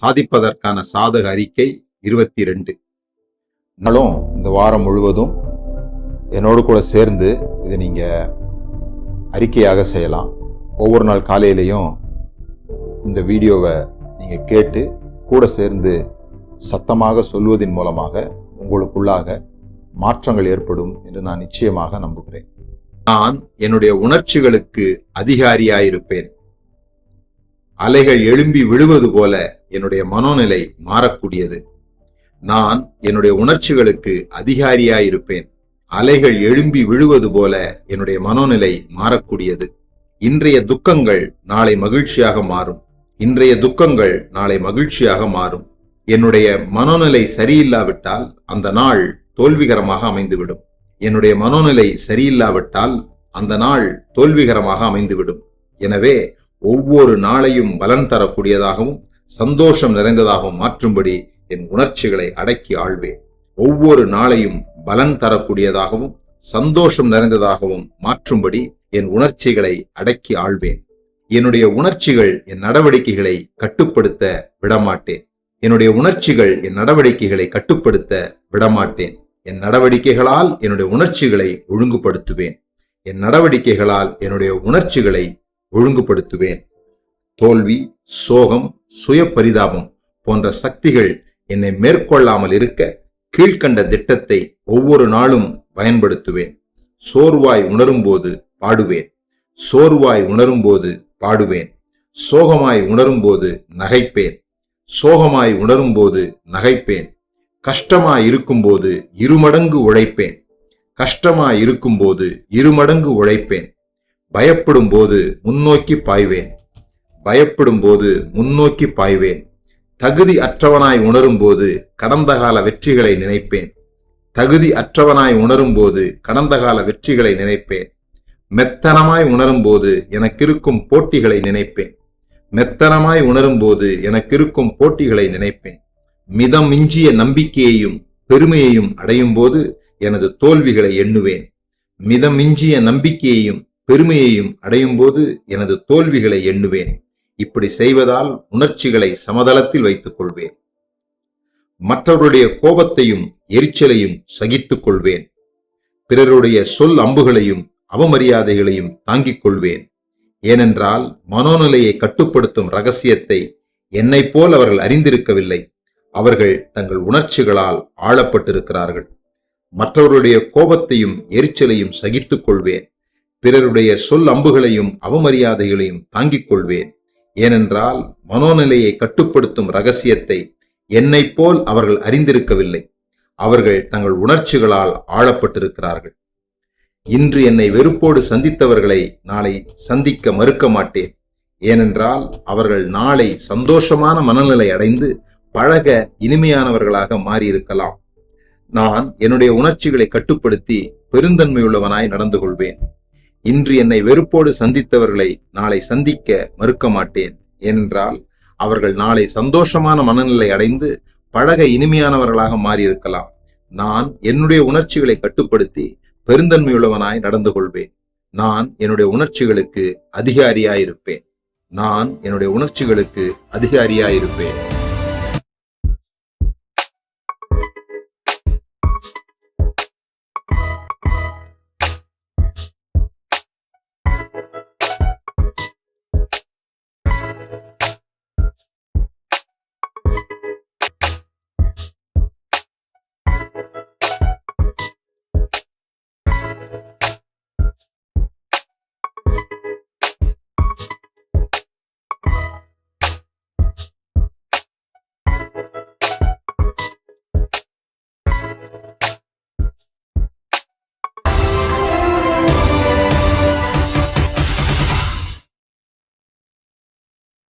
சாதிப்பதற்கான சாதக அறிக்கை இருபத்தி ரெண்டு நாளும் இந்த வாரம் முழுவதும் என்னோடு கூட சேர்ந்து இதை நீங்க அறிக்கையாக செய்யலாம். ஒவ்வொரு நாள் காலையிலையும் இந்த வீடியோவை நீங்க கேட்டு கூட சேர்ந்து சத்தமாக சொல்வதன் மூலமாக உங்களுக்குள்ளாக மாற்றங்கள் ஏற்படும் என்று நான் நிச்சயமாக நம்புகிறேன். நான் என்னுடைய உணர்ச்சிகளுக்கு அதிகாரியாயிருப்பேன். அலைகள் எழும்பி விழுவது போல என்னுடைய மனோநிலை மாறக்கூடியது. நான் என்னுடைய உணர்ச்சிகளுக்கு அதிகாரியாயிருப்பேன். அலைகள் எழும்பி விழுவது போல என்னுடைய மனோநிலை மாறக்கூடியது. இன்றைய துக்கங்கள் நாளை மகிழ்ச்சியாக மாறும். இன்றைய துக்கங்கள் நாளை மகிழ்ச்சியாக மாறும். என்னுடைய மனோநிலை சரியில்லாவிட்டால் அந்த நாள் தோல்விகரமாக அமைந்துவிடும். என்னுடைய மனோநிலை சரியில்லாவிட்டால் அந்த நாள் தோல்விகரமாக அமைந்துவிடும். எனவே ஒவ்வொரு நாளையும் பலன் தரக்கூடியதாகவும் சந்தோஷம் நிறைந்ததாகவும் மாற்றும்படி என் உணர்ச்சிகளை அடக்கி ஆள்வேன் ஒவ்வொரு நாளையும் பலன் தரக்கூடியதாகவும் சந்தோஷம் நிறைந்ததாகவும் மாற்றும்படி என் உணர்ச்சிகளை அடக்கி ஆள்வேன் என்னுடைய உணர்ச்சிகள் என் நடவடிக்கைகளை கட்டுப்படுத்த விடமாட்டேன். என்னுடைய உணர்ச்சிகள் என் நடவடிக்கைகளை கட்டுப்படுத்த விடமாட்டேன். என் நடவடிக்கைகளால் என்னுடைய உணர்ச்சிகளை ஒழுங்குபடுத்துவேன். என் நடவடிக்கைகளால் என்னுடைய உணர்ச்சிகளை ஒழுங்குபடுத்துவேன். தோல்வி சோகம் சுய பரிதாபம் போன்ற சக்திகள் என்னை மேற்கொள்ளாமல் இருக்க கீழ்க்கண்ட திட்டத்தை ஒவ்வொரு நாளும் பயன்படுத்துவேன். சோர்வாய் உணரும்போது பாடுவேன். சோர்வாய் உணரும்போது பாடுவேன். சோகமாய் உணரும்போது நகைப்பேன். சோகமாய் உணரும்போது நகைப்பேன். கஷ்டமாய் இருக்கும்போது இருமடங்கு உழைப்பேன். கஷ்டமாய் இருக்கும்போது இருமடங்கு உழைப்பேன். பயப்படும் போது முன்னோக்கி பாய்வேன். பயப்படும் போது முன்னோக்கி பாய்வேன். தகுதி அற்றவனாய் உணரும்போது கடந்த கால வெற்றிகளை நினைப்பேன். தகுதி அற்றவனாய் உணரும்போது கடந்த கால வெற்றிகளை நினைப்பேன். மெத்தனமாய் உணரும் போது எனக்கிருக்கும் போட்டிகளை நினைப்பேன். மெத்தனமாய் உணரும் போது எனக்கிருக்கும் போட்டிகளை நினைப்பேன். மிதம் மிஞ்சிய நம்பிக்கையையும் பெருமையையும் அடையும் போது எனது தோல்விகளை எண்ணுவேன். மிதம் மிஞ்சிய நம்பிக்கையையும் பெருமையையும் அடையும் போது எனது தோல்விகளை எண்ணுவேன். இப்படி செய்வதால் உணர்ச்சிகளை சமதளத்தில் வைத்துக் கொள்வேன் மற்றவருடைய கோபத்தையும் எரிச்சலையும் சகித்துக் கொள்வேன் பிறருடைய சொல் அம்புகளையும் அவமரியாதைகளையும் தாங்கிக் கொள்வேன். ஏனென்றால் மனோநிலையை கட்டுப்படுத்தும் ரகசியத்தை என்னைப் போல் அவர்கள் அறிந்திருக்கவில்லை. அவர்கள் தங்கள் உணர்ச்சிகளால் ஆளப்பட்டிருக்கிறார்கள். மற்றவருடைய கோபத்தையும் எரிச்சலையும் சகித்துக் கொள்வேன் பிறருடைய சொல் அம்புகளையும் அவமரியாதைகளையும் தாங்கிக் கொள்வேன் ஏனென்றால் மனோநிலையை கட்டுப்படுத்தும் ரகசியத்தை என்னைப் போல் அவர்கள் அறிந்திருக்கவில்லை. அவர்கள் தங்கள் உணர்ச்சிகளால் ஆளப்பட்டிருக்கிறார்கள். இன்று என்னை வெறுப்போடு சந்தித்தவர்களை நாளை சந்திக்க மறுக்க மாட்டேன். ஏனென்றால் அவர்கள் நாளை சந்தோஷமான மனநிலை அடைந்து பழக இனிமையானவர்களாக மாறியிருக்கலாம். நான் என்னுடைய உணர்ச்சிகளை கட்டுப்படுத்தி பெருந்தன்மையுள்ளவனாய் நடந்து கொள்வேன். இன்று என்னை வெறுப்போடு சந்தித்தவர்களை நாளை சந்திக்க மறுக்க மாட்டேன். ஏனென்றால் அவர்கள் நாளை சந்தோஷமான மனநிலை அடைந்து பழக இனிமையானவர்களாக மாறியிருக்கலாம். நான் என்னுடைய உணர்ச்சிகளை கட்டுப்படுத்தி பெருந்தன்மையுள்ளவனாய் நடந்து கொள்வேன். நான் என்னுடைய உணர்ச்சிகளுக்கு அதிகாரியாயிருப்பேன். நான் என்னுடைய உணர்ச்சிகளுக்கு அதிகாரியாயிருப்பேன்.